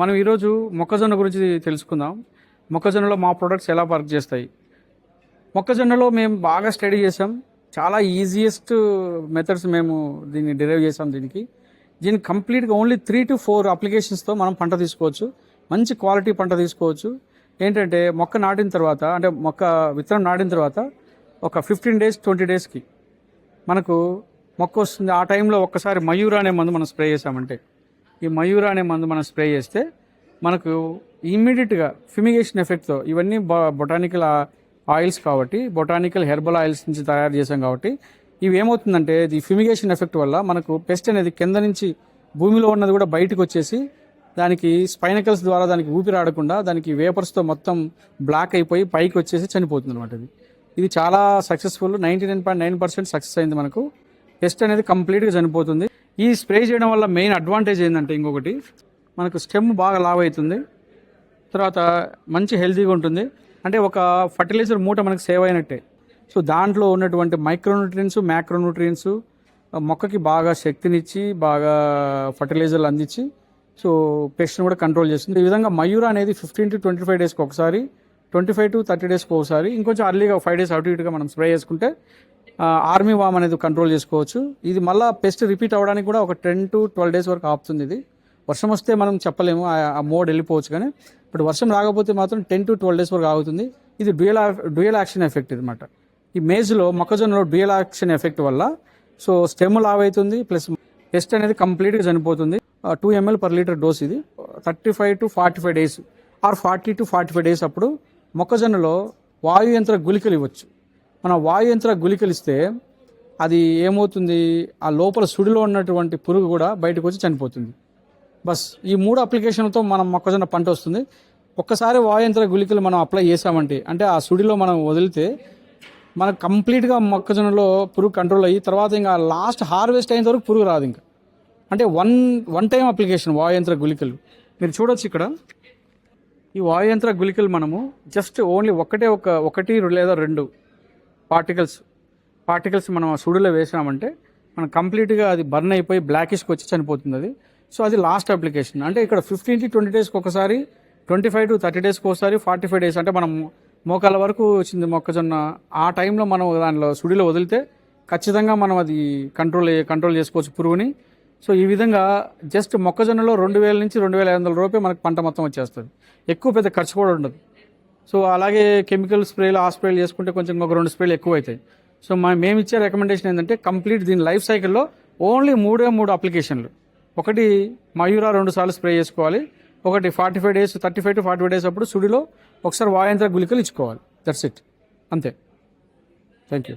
మనం ఈరోజు మొక్కజొన్న గురించి తెలుసుకుందాం. మొక్కజొన్నలో మా ప్రొడక్ట్స్ ఎలా వర్క్ చేస్తాయి? మొక్కజొన్నలో మేము బాగా స్టడీ చేసాం చాలా ఈజియెస్ట్ మెథడ్స్ మేము దీన్ని డిరైవ్ చేసాం దీనికి. దీన్ని కంప్లీట్గా ఓన్లీ త్రీ టు ఫోర్ అప్లికేషన్స్తో మనం పంట తీసుకోవచ్చు. మంచి క్వాలిటీ పంట తీసుకోవచ్చు. ఏంటంటే మొక్క నాటిన తర్వాత అంటే మొక్క విత్తనం నాటిన తర్వాత ఒక ఫిఫ్టీన్ డేస్ ట్వంటీ డేస్కి మనకు మొక్క వస్తుంది. ఆ టైంలో ఒక్కసారి మయూరా అనే మందు మనం స్ప్రే చేసామంటే ఈ మయూర అనే మందు మనం స్ప్రే చేస్తే మనకు ఇమ్మీడియట్గా ఫిమిగేషన్ ఎఫెక్ట్తో ఇవన్నీ బొటానికల్ ఆయిల్స్ కాబట్టి బొటానికల్ హెర్బల్ ఆయిల్స్ నుంచి తయారు చేసాం కాబట్టి ఇవి ఏమవుతుందంటే ఈ ఫిమిగేషన్ ఎఫెక్ట్ వల్ల మనకు పెస్ట్ అనేది కింద నుంచి భూమిలో ఉన్నది కూడా బయటకు వచ్చేసి దానికి స్పైనకల్స్ ద్వారా దానికి ఊపిరాడకుండా దానికి వేపర్స్తో మొత్తం బ్లాక్ అయిపోయి పైకి వచ్చేసి చనిపోతుంది అనమాట ఇది ఇది చాలా successful ninety nine point nine percent success అయింది మనకు. పెస్ట్ అనేది కంప్లీట్గా చనిపోతుంది. ఈ స్ప్రే చేయడం వల్ల మెయిన్ అడ్వాంటేజ్ ఏంటంటే ఇంకొకటి మనకు స్టెమ్ బాగా లావ్ అవుతుంది. తర్వాత మంచి హెల్తీగా ఉంటుంది. అంటే ఒక ఫర్టిలైజర్ మూట మనకు సేవ్ అయినట్టే. సో దాంట్లో ఉన్నటువంటి మైక్రోన్యూట్రియన్స్ మ్యాక్రోన్యూట్రియన్స్ మొక్కకి బాగా శక్తినిచ్చి బాగా ఫర్టిలైజర్లు అందించి సో పెస్ట్ని కూడా కంట్రోల్ చేస్తుంది. ఈ విధంగా మయూర అనేది ఫిఫ్టీన్ టు ట్వంటీ ఫైవ్ డేస్కి ఒకసారి ట్వంటీ ఫైవ్ టు థర్టీ డేస్కి ఒకసారి ఇంకొంచెం అర్లీగా ఫైవ్ డేస్ అటు ఇటుగా మనం స్ప్రే చేసుకుంటే ఆర్మీ వామ్ అనేది కంట్రోల్ చేసుకోవచ్చు. ఇది మళ్ళీ పెస్ట్ రిపీట్ అవ్వడానికి కూడా ఒక టెన్ టు ట్వెల్వ్ డేస్ వరకు ఆపుతుంది ఇది. వర్షం వస్తే మనం చెప్పలేము ఆ- మోడ్ వెళ్ళిపోవచ్చు కానీ ఇప్పుడు వర్షం రాకపోతే మాత్రం టెన్ టు ట్వెల్వ్ డేస్ వరకు ఆగుతుంది. ఇది డ్యూయల్ డ్యూయల్ యాక్షన్ ఎఫెక్ట్ అనమాట ఈ మేజ్లో మొక్కజొన్నలో డ్యూయల్ యాక్షన్ ఎఫెక్ట్ వల్ల సో స్టెమ్ లావ్ అవుతుంది ప్లస్ పెస్ట్ అనేది కంప్లీట్గా చనిపోతుంది. Two ML per litre dose ఇది. Thirty five to forty five days or forty to forty five days అప్పుడు మొక్కజొన్నలో వాయు యంత్ర గుళికలు ఇవ్వచ్చు. మన వాయు యంత్ర గుళికలు ఇస్తే అది ఏమవుతుంది? ఆ లోపల సుడిలో ఉన్నటువంటి పురుగు కూడా బయటకు వచ్చి చనిపోతుంది. బస్ ఈ మూడు అప్లికేషన్లతో మనం మొక్కజొన్న పంట వస్తుంది. ఒక్కసారి వాయంత్ర గుళికలు మనం అప్లై చేసామంటే అంటే ఆ సుడిలో మనం వదిలితే మనకు కంప్లీట్గా మొక్కజొన్నలో పురుగు కంట్రోల్ అయ్యి తర్వాత ఇంకా లాస్ట్ హార్వెస్ట్ అయిన వరకు పురుగు రాదు ఇంకా. అంటే వన్ వన్ టైం అప్లికేషన్ వాయంత్ర గుళికలు. మీరు చూడొచ్చు ఇక్కడ. ఈ వాయుయంత్ర గుళికలు మనము జస్ట్ ఓన్లీ ఒకటే ఒక ఒకటి లేదా రెండు పార్టికల్స్ పార్టికల్స్ మనం ఆ సుడిలో వేసామంటే మనం కంప్లీట్గా అది బర్న్ అయిపోయి బ్లాకిష్కి వచ్చి చనిపోతుంది అది. సో అది లాస్ట్ అప్లికేషన్ అంటే ఇక్కడ ఫిఫ్టీన్ టు ట్వంటీ డేస్కి ఒకసారి ట్వంటీ ఫైవ్ టు థర్టీ డేస్కి ఒకసారి ఫార్టీ ఫైవ్ డేస్ అంటే మనం మోకాల వరకు వచ్చింది మొక్కజొన్న. ఆ టైంలో మనం దానిలో సుడిలో వదిలితే ఖచ్చితంగా మనం అది కంట్రోల్ కంట్రోల్ చేసుకోవచ్చు పురుగుని. సో ఈ విధంగా జస్ట్ మొక్కజొన్నలో రెండు వేల నుంచి రెండు వేల ఐదు వందల రూపాయలు మనకు పంట మొత్తం వచ్చేస్తుంది. ఎక్కువ పెద్ద ఖర్చు కూడా ఉండదు. సో అలాగే కెమికల్ స్ప్రేలు ఆ స్ప్రేలు చేసుకుంటే కొంచెం ఒక రెండు స్ప్రేలు ఎక్కువ అవుతాయి సో మా మేము ఇచ్చే రికమెండేషన్ ఏంటంటే కంప్లీట్ దీని లైఫ్ సైకిల్లో ఓన్లీ మూడే మూడు అప్లికేషన్లు ఒకటి మయూరా రెండు సార్లు స్ప్రే చేసుకోవాలి. ఒకటి forty five days thirty five to forty five days అప్పుడు సుడిలో ఒకసారి వాయంత్ర గుళికలు ఇచ్చుకోవాలి. దట్స్ ఇట్ అంతే. Thank you